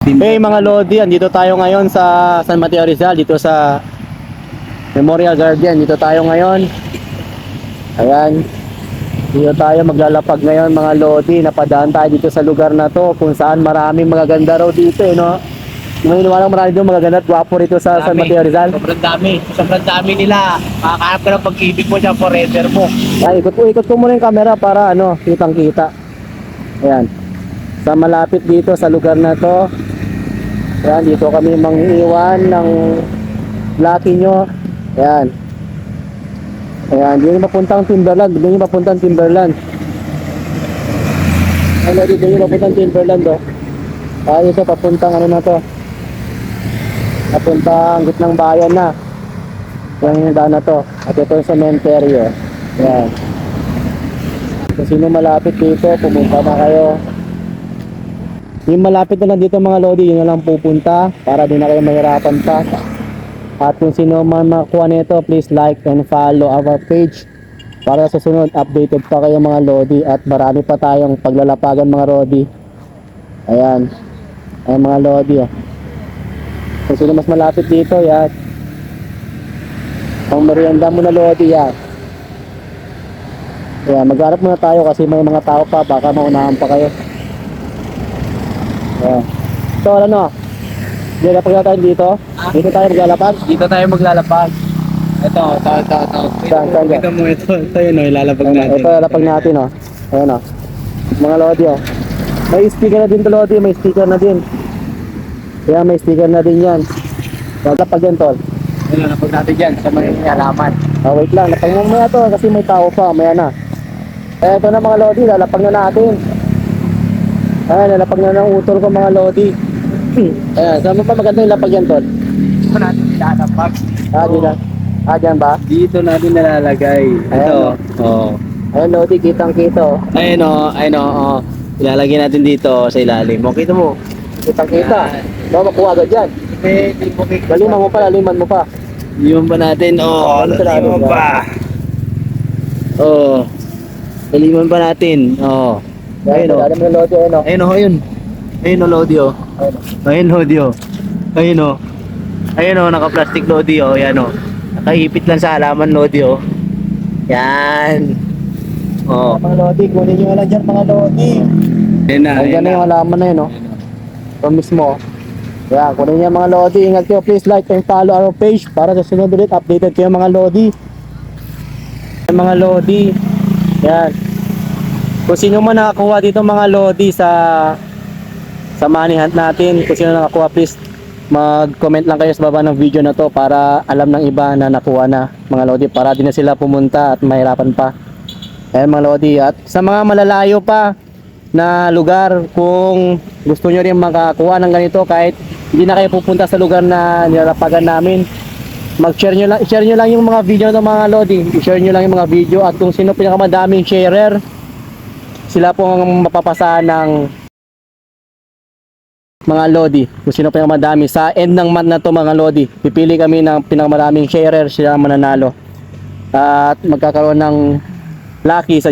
Hey mga Lodi, andito tayo ngayon sa San Mateo Rizal, dito sa Memorial Garden. Dito tayo ngayon. Ayan. Dito tayo maglalapag ngayon mga Lodi. Napadaan tayo dito sa lugar na to kung saan maraming magaganda raw dito eh, no? May iniwalang marami doon magaganda at gwapo rito sa San Dami. Mateo Rizal. Sobrang dami. Sobrang dami nila. Makakahanap ka ng pag-ibig mo dyan forever mo. Ay, ikot ko, ikot ko muna yung camera para ano, kitang kita. Ayan. Sa malapit dito sa lugar na to. Ayan, dito kami mangiiwan ng lucky nyo. Ayan. Ayan, doon yung mapuntang Timberland. Doon yung mapuntang Timberland. Ayan, doon yung mapuntang Timberland, oh. Ah, ito, papuntang ano na to. Papuntang gitnang bayan na. Yung na to. At ito yung cementerio. Ayan. Kung sino malapit dito, pumunta na kayo. Yung malapit na lang dito mga Lodi, yun na lang pupunta para di na kayo mahirapan pa. At kung sino man makuha nito, please like and follow our page para sa sunod updated pa kayo mga Lodi at marami pa tayong paglalapagan mga Lodi. Ayan. Ayan mga Lodi oh. Kung sino mas malapit dito, yan. Pang merienda mo na Lodi yan. Kaya magharap muna tayo kasi may mga tao pa, baka maunahan pa kayo. Ayan. So ano? Lalapag na tayo dito? Dito tayo maglalapag? Dito tayo maglalapag. Ito, ito, ito, ito. Saan, saan, Ito mo ito. Ito yun, oh, ilalapag natin. ito lalapag natin oh. Ayan oh. Mga Lodi oh. May sticker na din to Lodi, may sticker na din. Kaya may sticker na din yan. Lalapag yan tol. Ayun, ilalapag natin dyan sa mga halaman. Ah, wait lang, lapag mo muna to kasi may tao pa, maya na. Eh, ito na mga Lodi, lalapag na natin. Ayan, lalapag na ng utol ko mga Lodi. Ayan, saan mo pa maganda yung lapag yan tol? Dito natin ilalapag. Ah, di lang. Ah, dyan ba? Dito natin nalalagay. Ito. Oh. Ayun Lodi, kitang kito. Ayun o, ayun o, oh. Ilalagay natin dito sa ilalim. O, kita mo. Kitang kita. Yan. No, makuha agad yan. Eh, Laliman mo pa, laliman mo pa. Iwan pa natin. Oh, Ano sa laliman pa. Oh. Laliman pa natin. Oh. Ayun oh. Alam mo Lodi, ayun oh. Ayun oh, ayun. Ayun oh, Lodi oh. Ayun, oh. Ayun, Lodi oh. Ayun oh. Ayun oh, naka-plastic Lodi oh. Yan oh. Nakaipit lang sa halaman Lodi oh. Yan. Oh. Mga Lodi, kunin nyo lang dyan mga Lodi. Ayun na, Ayan na yung halaman na yun oh. Ito mismo. Yan, kunin niya mga Lodi. Ingat kayo, please like and follow our page para sa sunod ulit updated kayo mga Lodi. Mga Lodi. Yan. Kung sino man nakakuha dito mga Lodi sa sa money hunt natin, kung sino nakakuha please mag-comment lang kayo sa baba ng video na to para alam ng iba na nakuha na mga Lodi. Para di na sila pumunta at mahirapan pa. Ayan mga Lodi. At sa mga malalayo pa na lugar kung gusto nyo rin makakuha ng ganito kahit hindi na kayo pupunta sa lugar na nilalapagan namin mag-share nyo lang, share nyo lang yung mga video ng mga Lodi. I-share nyo lang yung mga video. At kung sino pinakamadaming sharer sila po ang mapapasahan ng mga Lodi. Kung sino pinakamadami sa end ng month na to mga Lodi pipili kami ng pinakamadaming sharer sila mananalo. At magkakaroon ng lucky sa